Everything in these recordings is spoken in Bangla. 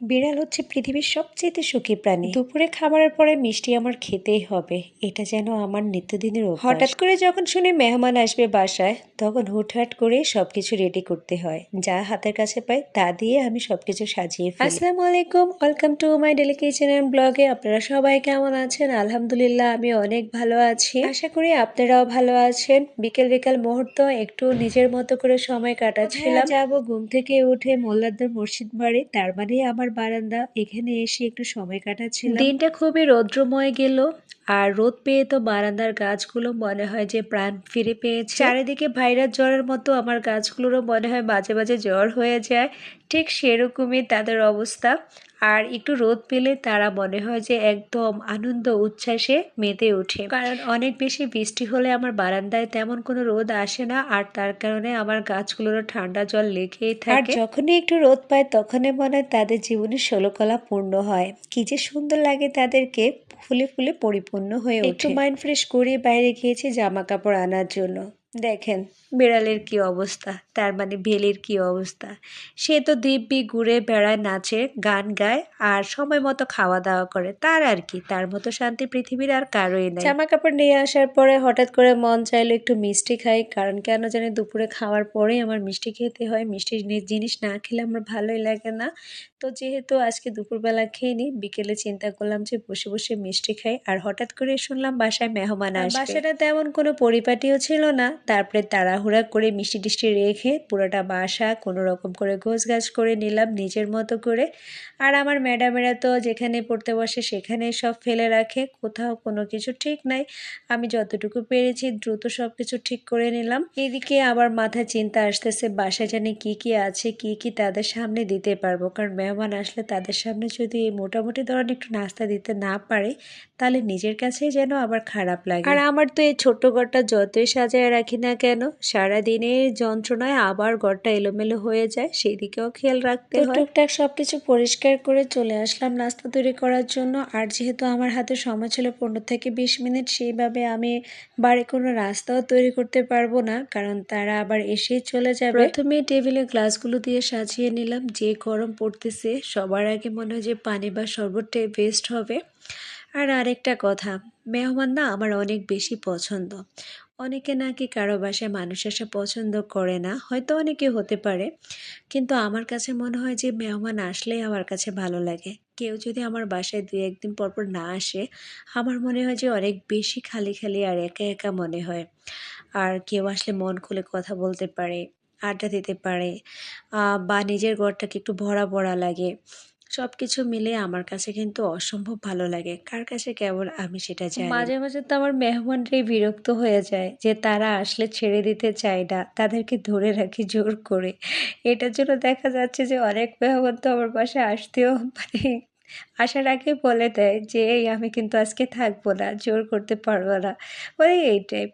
বিড়াল হচ্ছে পৃথিবীর সবচেয়ে সুখী প্রাণী। দুপুরে খাবারের পরে মিষ্টি আমার খেতেই হবে। এটা যেন আমার নিত্যদিনের হঠাৎ করে যখন শুনি মেহমান আসবে বাসায়, তখন হুটহাট করে সবকিছু রেডি করতে হয়। যা হাতের কাছে পাই, তা দিয়ে আমি সবকিছু সাজিয়ে আসসালামু আলাইকুম welcome to my daily kitchen and ব্লগে আপনারা সবাই কেমন আছেন? আলহামদুলিল্লাহ, আমি অনেক ভালো আছি। আশা করি আপনারাও ভালো আছেন। বিকেল বিকেল মুহূর্ত, একটু নিজের মতো করে সময় কাটাচ্ছিলাম। যাব ঘুম থেকে উঠে মোল্লাদ্দার মসজিদ বাড়ি। তার মানে আমার বারান্দা, এখানে এসে একটু সময় কাটাচ্ছিলাম। দিনটা খুবই রৌদ্রময় গেল, আর রোদ পেয়ে তো বারান্দার গাছগুলো মনে হয় যে প্রাণ ফিরে পেয়েছে। চারিদিকে ভাইরাস জ্বরের মতো আমার গাছগুলোরও মনে হয় মাঝে মাঝে জ্বর হয়ে যায়, ঠিক সেরকমই তাদের অবস্থা। আর একটু রোদ পেলে তারা মনে হয় যে একদম আনন্দ উচ্ছ্বাসে মেতে ওঠে। কারণ অনেক বেশি বৃষ্টি হলে আমার বারান্দায় তেমন কোনো রোদ আসে না আর তার কারণে আমার গাছগুলোরও ঠান্ডা জল লেগেই থাকে। যখনই একটু রোদ পায় তখনই মনে হয় তাদের জীবনে ষোলকলা পূর্ণ হয়। কি যে সুন্দর লাগে তাদেরকে ফুলে ফুলে পরিপূর্ণ হয়ে একটু মাইন্ড ফ্রেশ করে বাইরে গিয়েছি জামা কাপড় আনার জন্য। দেখেন বিড়ালের কি অবস্থা তার মানে ভেলির কি অবস্থা। সে তো দিব্যি ঘুরে বেড়ায় নাচে গান গায় আর সময় মতো খাওয়া দাওয়া করে। তার আর কি তার মতো শান্তি পৃথিবীর আর কারোই নেই। জামা কাপড় নিয়ে আসার পরে হঠাৎ করে মন চাইলো একটু মিষ্টি খাই কারণ কেন জানি দুপুরে খাওয়ার পরেই আমার মিষ্টি খেতে হয়। মিষ্টি জিনিস না খেলে আমার ভালোই লাগে না। তো যেহেতু আজকে দুপুরবেলা খেয়ে নিই বিকেলে চিন্তা করলাম যে বসে বসে মিষ্টি খাই। আর হঠাৎ করে শুনলাম বাসায় মেহমান আসবে। বাসাটা তেমন কোনো পরিপাটিও ছিল না। তারপরে তাড়াহুড়া করে মিষ্টি টিষ্টি রেখে পুরোটা বাসা কোনো রকম করে গোছ গাছ করে নিলাম নিজের মতো করে। আর আমার ম্যাডামেরা তো যেখানে পড়তে বসে সেখানে সব ফেলে রাখে, কোথাও কোনো কিছু ঠিক নাই। আমি যতটুকু পেরেছি দ্রুত সব কিছু ঠিক করে নিলাম। এদিকে আবার মাথায় চিন্তা আসতেছে, বাসায় জানি কি কি আছে, কি কি তাদের সামনে দিতে পারব। কারণ মেহমান আসলে তাদের সামনে যদি মোটামুটি ধরনের একটু নাস্তা দিতে না পারে, তাহলে নিজের কাছেই যেন আবার খারাপ লাগে। আর আমার তো এই ছোট্ট ঘরটা যতই সাজায় রাখি না কেন সারা দিনের যন্ত্রণায় আবার ঘরটা এলোমেলো হয়ে যায় সেই দিকেও খেয়াল রাখতে হয়। টুকটাক সবকিছু পরিষ্কার করে চলে আসলাম নাস্তা তৈরি করার জন্য আর যেহেতু আমার হাতে সময় ছিল পনেরো থেকে বিশ মিনিট সেইভাবে আমি বাড়ি কোনো রাস্তাও তৈরি করতে পারব না কারণ তারা আবার এসেই চলে যাবে। প্রথমে টেবিলে গ্লাসগুলো দিয়ে সাজিয়ে নিলাম যে গরম পড়তেছে সবার আগে মনে হয় যে পানি বা শরবতটাই বেস্ট হবে। আর আরেকটা কথা মেহমান না আমার অনেক বেশি পছন্দ। অনেকে নাকি কারও বাসায় মানুষ আসা পছন্দ করে না, হয়তো অনেকে হতে পারে। কিন্তু আমার কাছে মনে হয় যে, মেহমান আসলেই আমার কাছে ভালো লাগে। কেউ যদি আমার বাসায় দুই একদিন পরপর না আসে, আমার মনে হয় যে অনেক বেশি খালি খালি আর একা একা মনে হয়। আর কেউ আসলে মন খুলে কথা বলতে পারে, আড্ডা দিতে পারে বা নিজের ঘরটাকে একটু ভরা ভরা লাগে। সব কিছু মিলে আমার কাছে কিন্তু অসম্ভব ভালো লাগে। কার কাছে কেবল আমি সেটা জানি। মাঝে মাঝে তো আমার মেহমানরাই বিরক্ত হয়ে যায় যে তারা আসলে ছেড়ে দিতে চায় না, তাদেরকে ধরে রাখি জোর করে। এটার জন্য দেখা যাচ্ছে যে অনেক মেহমান তো আমার পাশে আসতেও মানে আসার আগে বলে দেয় যে আমি কিন্তু আজকে থাকব না, জোর করতে পারব না। ওই এইটাই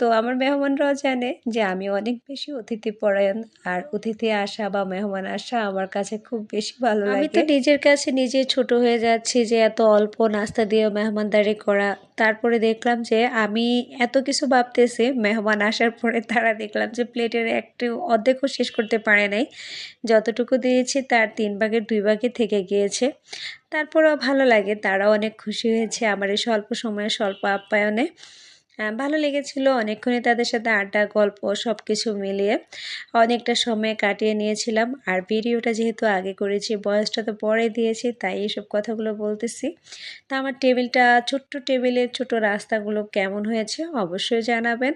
তো আমার মেহমানরাও জানে যে আমি অনেক বেশি অতিথি পরায়ণ আর অতিথি আসা বা মেহমান আসা আমার কাছে খুব বেশি ভালো লাগে আমি তো নিজের কাছে নিজে ছোট হয়ে যাচ্ছি যে এত অল্প নাস্তা দিয়ে মেহমানদারি করা। তারপরে দেখলাম যে আমি এত কিছু ভাবতেছি মেহমান আসার পরে তারা দেখলাম যে প্লেটের একটু অর্ধেকও শেষ করতে পারে নাই। যতটুকু দিয়েছি তার তিন ভাগের দুই ভাগে থেকে গিয়েছে। তারপরেও ভালো লাগে তারাও অনেক খুশি হয়েছে আমার এই স্বল্প সময়ে স্বল্প আপ্যায়নে। ভালো লেগেছিল। অনেকক্ষণই তাদের সাথে আড্ডা, গল্প সব কিছু মিলিয়ে অনেকটা সময় কাটিয়ে নিয়েছিলাম। আর ভিডিওটা যেহেতু আগে করেছি, বয়সটা তো পরে দিয়েছি, তাই এইসব কথাগুলো বলতেছি। তা আমার টেবিলটা, ছোট্ট টেবিলের ছোট রাস্তাগুলো কেমন হয়েছে অবশ্যই জানাবেন।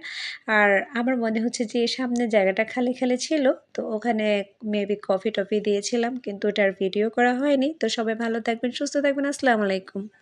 আর আমার মনে হচ্ছে যে সামনে জায়গাটা খালি খালি ছিল, তো ওখানে মেবি কফি টফি দিয়েছিলাম, কিন্তু ওটার ভিডিও করা হয়নি। তো সবাই ভালো থাকবেন, সুস্থ থাকবেন, আসসালামু আলাইকুম।